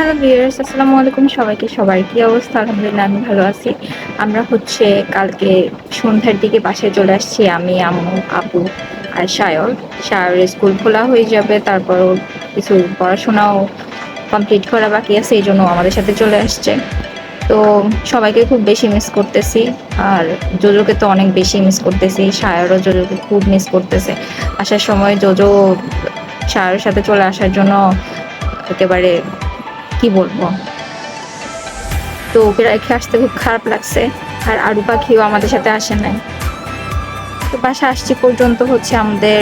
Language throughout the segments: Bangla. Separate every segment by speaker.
Speaker 1: হ্যালো ভিউয়ার্স, আসসালামু আলাইকুম সবাইকে। সবার কি অবস্থা? আলহামদুলিল্লাহ, আমি ভালো আছি। আমরা হচ্ছে কালকে সন্ধ্যার দিকে বাসায় চলে আসছি। আমি, আম্মু, আপু আর সায়র সায়রের স্কুল খোলা হয়ে যাবে, তারপর কিছু পড়াশোনাও কমপ্লিট করা বাকি আছে, এই জন্য আমাদের সাথে চলে আসছে। তো সবাইকে খুব বেশি মিস করতেছি, আর জোজোকে তো অনেক বেশি মিস করতেছি সায়রও জোজোকে খুব মিস করতেছে। আসার সময় জোজো সায়রের সাথে চলে আসার জন্য একেবারে কি বলব? তো ওকে রেখে আসতে খুব খারাপ লাগছে। আর আরু পাখিও আমাদের সাথে আসে নাই। তো বাসা আসছি পর্যন্ত হচ্ছে আমাদের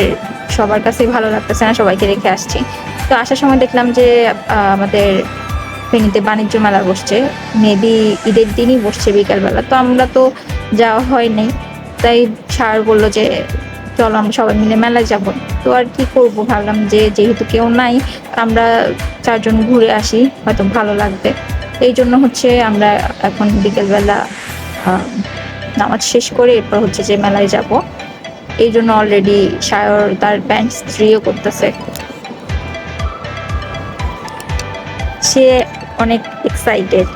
Speaker 1: সবার কাছেই ভালো লাগতেছে না, সবাইকে রেখে আসছি। তো আসার সময় দেখলাম যে আমাদের ফেনীতে বাণিজ্য মেলা বসছে। মেবি ঈদের দিনই বসছে বিকালবেলা। তো আমরা তো যাওয়া হয়নি তাই স্যার বলল যে চলো আমরা সবাই মিলে মেলায় যাব। তো আর কি করব ভাবলাম যে যেহেতু কেউ নাই, আমরা চারজন ঘুরে আসি, হয়তো ভালো লাগবে। এই জন্য হচ্ছে আমরা এখন বিকেলবেলা নামাজ শেষ করে এরপর হচ্ছে যে মেলায় যাব। এই জন্য অলরেডি সায়র তার প্যান্ট স্ত্রীও করতেছে। সে অনেক এক্সাইটেড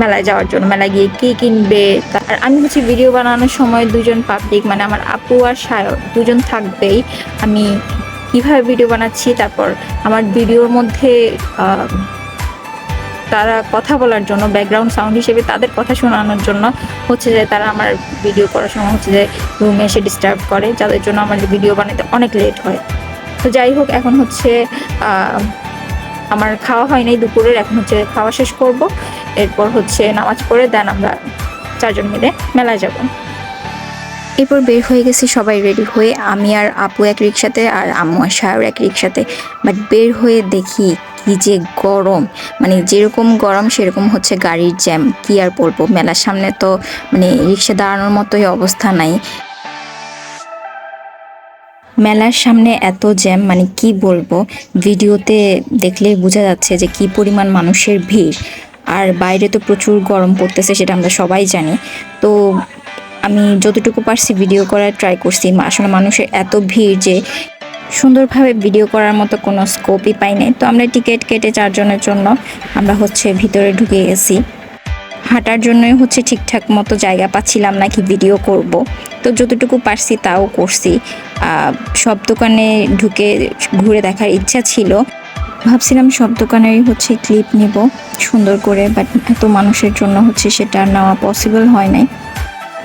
Speaker 1: মেলায় যাওয়ার জন্য, মেলায় গিয়ে কি কিনবে? আর আমি হচ্ছে ভিডিও বানানোর সময় দুজন পাবলিক মানে আমার আপু আর সায়র দুজন থাকবেই। আমি কীভাবে ভিডিও বানাচ্ছি, তারপর আমার ভিডিওর মধ্যে তারা কথা বলার জন্য ব্যাকগ্রাউন্ড সাউন্ড হিসেবে তাদের কথা শোনানোর জন্য হচ্ছে যে তারা আমার ভিডিও করার সময় হচ্ছে যে রুমে এসে ডিস্টার্ব করে, যাদের জন্য আমার ভিডিও বানাতে অনেক লেট হয়। তো যাই হোক, এখন হচ্ছে আমার খাওয়া হয় নাই দুপুরের, এখন হচ্ছে খাওয়া শেষ করব। এরপর হচ্ছে নামাজ পড়ে দেন আমরা চারজন মিলে মেলায় যাব। এরপর বের হয়ে গেছি সবাই রেডি হয়ে। আমি আর আপু এক রিক্সাতে আর আম্মু আর সায়র এক রিক্সাতে বাট বের হয়ে দেখি কি যে গরম। মানে যেরকম গরম, সেরকম হচ্ছে গাড়ির জ্যাম কি আর বলব? মেলার সামনে তো মানে রিক্সা দাঁড়ানোর মতোই অবস্থা নাই। মেলার সামনে এত জ্যাম মানে কি বলব? ভিডিওতে দেখলেই বোঝা যাচ্ছে যে কি পরিমাণ মানুষের ভিড়। আর বাইরে তো প্রচুর গরম পড়তেছে, সেটা আমরা সবাই জানি। তো আমি যতটুকু পারছি ভিডিও করার ট্রাই করছি। আসলে মানুষের এত ভিড় যে সুন্দরভাবে ভিডিও করার মতো কোনো স্কোপই পাই নাই। তো আমরা টিকিট কেটে চারজনের জন্য আমরা হচ্ছে ভিতরে ঢুকে গেছি। হাঁটার জন্যই হচ্ছে ঠিকঠাক মতো জায়গা পাচ্ছিলাম নাকি ভিডিও করব। তো যতটুকু পারছি তাও করছি। সব দোকানে ঢুকে ঘুরে দেখার ইচ্ছা ছিল। ভাবছিলাম সব দোকানেরই হচ্ছে ক্লিপ নিব, সুন্দর করে বাট এত মানুষের জন্য হচ্ছে সেটা নেওয়া পসিবল হয় নাই।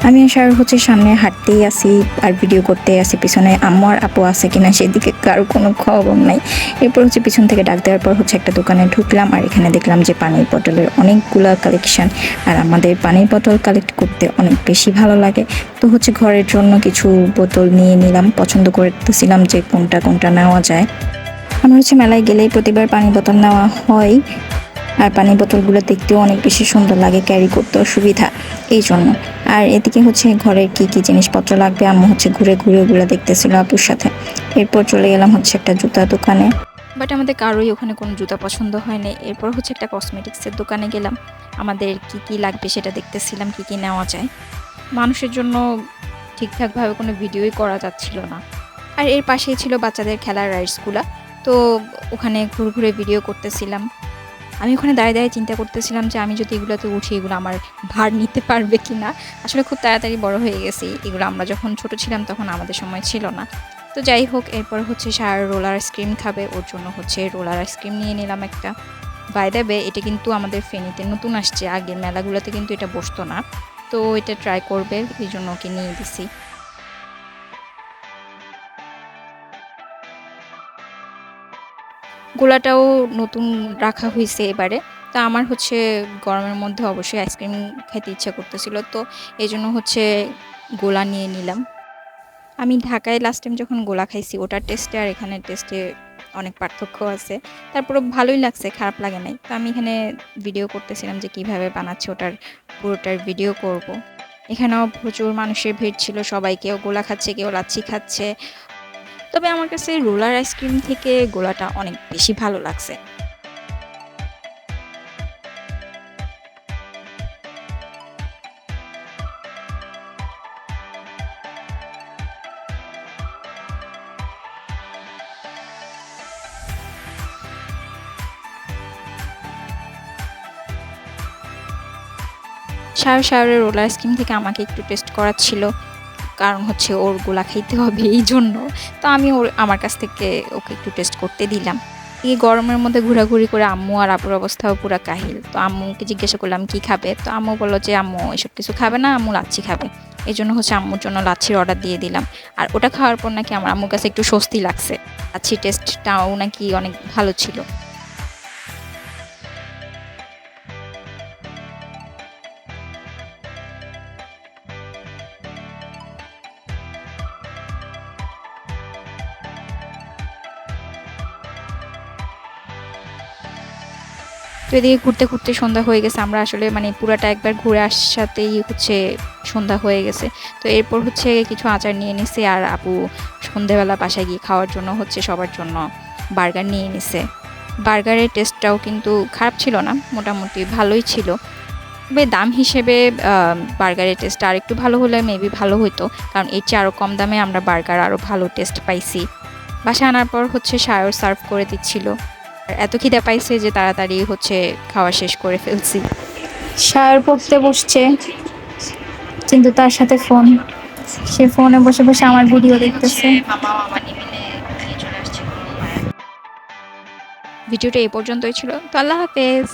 Speaker 1: আমি আসার হচ্ছে সামনে হাঁটতেই আসি আর ভিডিও করতেই আসি পিছনে আমার আপু আছে কিনা সেদিকে কারও কোনো খবর নাই। এরপর হচ্ছে পিছন থেকে ডাক দেওয়ার পর হচ্ছে একটা দোকানে ঢুকলাম আর এখানে দেখলাম যে পানির বোতলের অনেকগুলা কালেকশন আর আমাদের পানির বোতল কালেক্ট করতে অনেক বেশি ভালো লাগে। তো হচ্ছে ঘরের জন্য কিছু বোতল নিয়ে নিলাম, পছন্দ করতেছিলাম যে কোনটা কোনটা নেওয়া যায়। আমার হচ্ছে মেলায় গেলেই প্রতিবার পানি বোতল নেওয়া হয়। আর পানির বোতলগুলো দেখতেও অনেক বেশি সুন্দর লাগে ক্যারি করতেও সুবিধা এই জন্য। আর এদিকে হচ্ছে ঘরের কি কি জিনিসপত্র লাগবে? আম্মু হচ্ছে ঘুরে ঘুরে ওগুলো দেখতেছিল আপুর সাথে। এরপর চলে গেলাম হচ্ছে একটা জুতা দোকানে। বাট আমাদের কারোই ওখানে কোনো জুতা পছন্দ হয়নি। এরপর হচ্ছে একটা কসমেটিক্সের দোকানে গেলাম। আমাদের কি কি লাগবে সেটা দেখতেছিলাম, কি কি নেওয়া যায়। মানুষের জন্য ঠিকঠাকভাবে কোনো ভিডিওই করা যাচ্ছিল না। আর এর পাশেই ছিল বাচ্চাদের খেলার রাইডসগুলো তো ওখানে ঘুরে ঘুরে ভিডিও করতেছিলাম। আমি ওখানে দাঁড়িয়ে দাঁড়িয়ে চিন্তা করতেছিলাম যে আমি যদি এগুলোতে উঠি, এগুলো আমার ভার নিতে পারবে কি না আসলে খুব তাড়াতাড়ি বড় হয়ে গেছি। এগুলো আমরা যখন ছোট ছিলাম তখন আমাদের সময় ছিল না। তো যাই হোক, এরপর হচ্ছে সার রোলার আইসক্রিম খাবে। ওর জন্য হচ্ছে রোলার আইসক্রিম নিয়ে নিলাম একটা। বাই দেবে এটা কিন্তু আমাদের ফেনীতে নতুন আসছে। আগের মেলাগুলোতে কিন্তু এটা বসতো না। তো এটা ট্রাই করবে, এই জন্য ওকে নিয়ে দিছি। গোলাটাও নতুন রাখা হয়েছে এবারে। তা আমার হচ্ছে গরমের মধ্যে অবশ্যই আইসক্রিম খেতে ইচ্ছা করতেছিল, তো এই জন্য হচ্ছে গোলা নিয়ে নিলাম। আমি ঢাকায় লাস্ট টাইম যখন গোলা খাইছি, ওটার টেস্টে আর এখানের টেস্টে অনেক পার্থক্য আছে। তারপরে ভালোই লাগছে, খারাপ লাগে নাই। তো আমি এখানে ভিডিও করতেছিলাম যে কীভাবে বানাচ্ছে ওটার, পুরোটার ভিডিও করব। এখানেও প্রচুর মানুষের ভিড় ছিল সবাই কেউ গোলা খাচ্ছে, কেউ লাচ্ছি খাচ্ছে। তবে আমার কাছে রোলার আইসক্রিম থেকে গোলাটা অনেক বেশি ভালো লাগছে। সার সারের রোলার আইসক্রিম থেকে আমাকে একটু টেস্ট করাচ্ছিল কারণ হচ্ছে ওর গোলা খাইতে হবে এই জন্য। তো আমি ওর, আমার কাছ থেকে ওকে একটু টেস্ট করতে দিলাম। এই গরমের মধ্যে ঘোরাঘুরি করে আম্মু আর আপুর অবস্থাও পুরো কাহিল। তো আম্মুকে জিজ্ঞাসা করলাম, কি খাবে? তো আম্মু বলল যে, আম্মু, এসব কিছু খাবে না, আম্মু লাচ্ছি খাবে। এই জন্য হচ্ছে আম্মুর জন্য লাচ্ছির অর্ডার দিয়ে দিলাম। আর ওটা খাওয়ার পর নাকি আমার আম্মুর কাছে একটু স্বস্তি লাগছে। লাচ্ছির টেস্টটাও নাকি অনেক ভালো ছিল। তো এদিকে ঘুরতে ঘুরতে সন্ধ্যা হয়ে গেছে। আমরা আসলে মানে পুরাটা একবার ঘুরে আসাতেই হচ্ছে সন্ধ্যা হয়ে গেছে। তো এরপর হচ্ছে কিছু আচার নিয়ে নিছে আর আপু সন্ধেবেলা বাসায় গিয়ে খাওয়ার জন্য হচ্ছে সবার জন্য বার্গার নিয়ে নিছে। বার্গারের টেস্টটাও কিন্তু খারাপ ছিল না, মোটামুটি ভালোই ছিল। তবে দাম হিসেবে বার্গারের টেস্টটা আর একটু ভালো হলে মেবি ভালো হতো কারণ এর চেয়ে আরও কম দামে আমরা বার্গার আরও ভালো টেস্ট পাইছি। বাসায় আনার পর হচ্ছে সায়র সার্ভ করে দিচ্ছিল। এত খিদে পাইছে যে তাড়াতাড়ি হচ্ছে খাওয়া শেষ করে ফেলছি।
Speaker 2: সার পড়তে বসছে কিন্তু তার সাথে ফোন। সে ফোনে বসে বসে আমার ভিডিও দেখতেছে।
Speaker 1: ভিডিওটা এই পর্যন্তই ছিল। তো আল্লাহ হাফেজ।